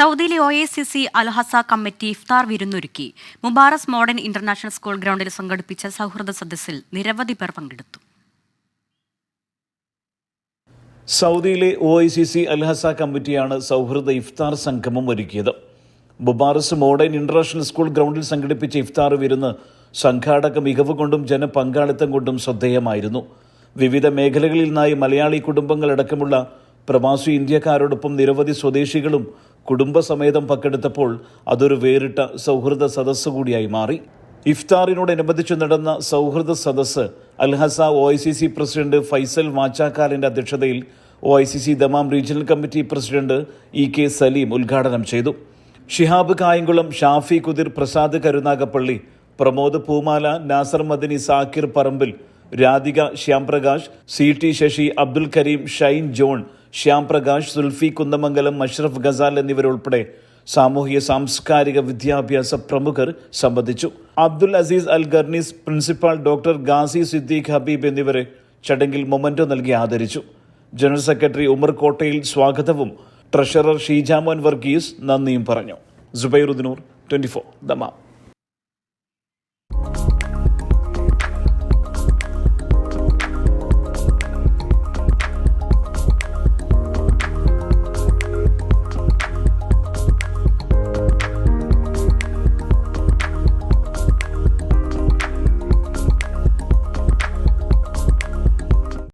സൗദിയിലെ O A C C Al Hasa committee ഇഫ്താർ വിരുന്നൊരുക്കി. Mubarraz modern international school ഗ്രൗണ്ടിൽ സംഘടിപ്പിച്ച സൗഹൃദ സദസ്സിൽ നിരവധി പേർ പങ്കെടുത്തു. സൗദിയിലെ O I C C Alhasa കമ്മിറ്റിയാണ് സൗഹൃദ ഇഫ്താർ സംഗമം ഒരുക്കിയത്. മുബാറസ് മോഡേൺ ഇന്റർനാഷണൽ സ്കൂൾ ഗ്രൗണ്ടിൽ സംഘടിപ്പിച്ച ഇഫ്താർ വിരുന്ന് സംഘാടക മികവ് കൊണ്ടും ജനപങ്കാളിത്തം കൊണ്ടും ശ്രദ്ധേയമായിരുന്നു. വിവിധ മേഖലകളിൽ നിന്നായി മലയാളി കുടുംബങ്ങളടക്കമുള്ള പ്രവാസി ഇന്ത്യക്കാരോടൊപ്പം നിരവധി സ്വദേശികളും കുടുംബസമേതം പങ്കെടുത്തപ്പോൾ അതൊരു വേറിട്ട സൗഹൃദ സദസ്സ് കൂടിയായി മാറി. ഇഫ്താറിനോടനുബന്ധിച്ച് നടന്ന സൗഹൃദ സദസ്സ് Alhasa O I C C president Faisal വാച്ചാക്കാലിന്റെ അധ്യക്ഷതയിൽ O I C C Dammam regional committee president E K Salim ഉദ്ഘാടനം ചെയ്തു. ഷിഹാബ് കായംകുളം ഷാഫി കുതിർ പ്രസാദ് കരുനാഗപ്പള്ളി പ്രമോദ് പൂമാല നാസർ മദനി സാക്കിർ പറമ്പിൽ രാധിക ശ്യാംപ്രകാശ് സി ടി ശശി അബ്ദുൽ കരീം ഷൈൻ ജോൺ ശ്യാംപ്രകാശ് സുൽഫി കുന്ദമംഗലം അഷ്റഫ് ഗസാൽ എന്നിവരുൾപ്പെടെ സാമൂഹിക സാംസ്കാരിക വിദ്യാഭ്യാസ പ്രമുഖർ സംബന്ധിച്ചു. Abdul Aziz Al Garnees principal doctor Ghazi Siddique Habeeb എന്നിവരെ ചടങ്ങിൽ മൊമന്റോ നൽകി ആദരിച്ചു. ജനറൽ സെക്രട്ടറി ഉമർ കോട്ടയിൽ സ്വാഗതവും ട്രഷറർ ഷീജാമോൻ വർഗീസ് നന്ദിയും പറഞ്ഞു. ജുബൈറുദ്ദീനൂർ ട്വന്റി ഫോർ ദമാം.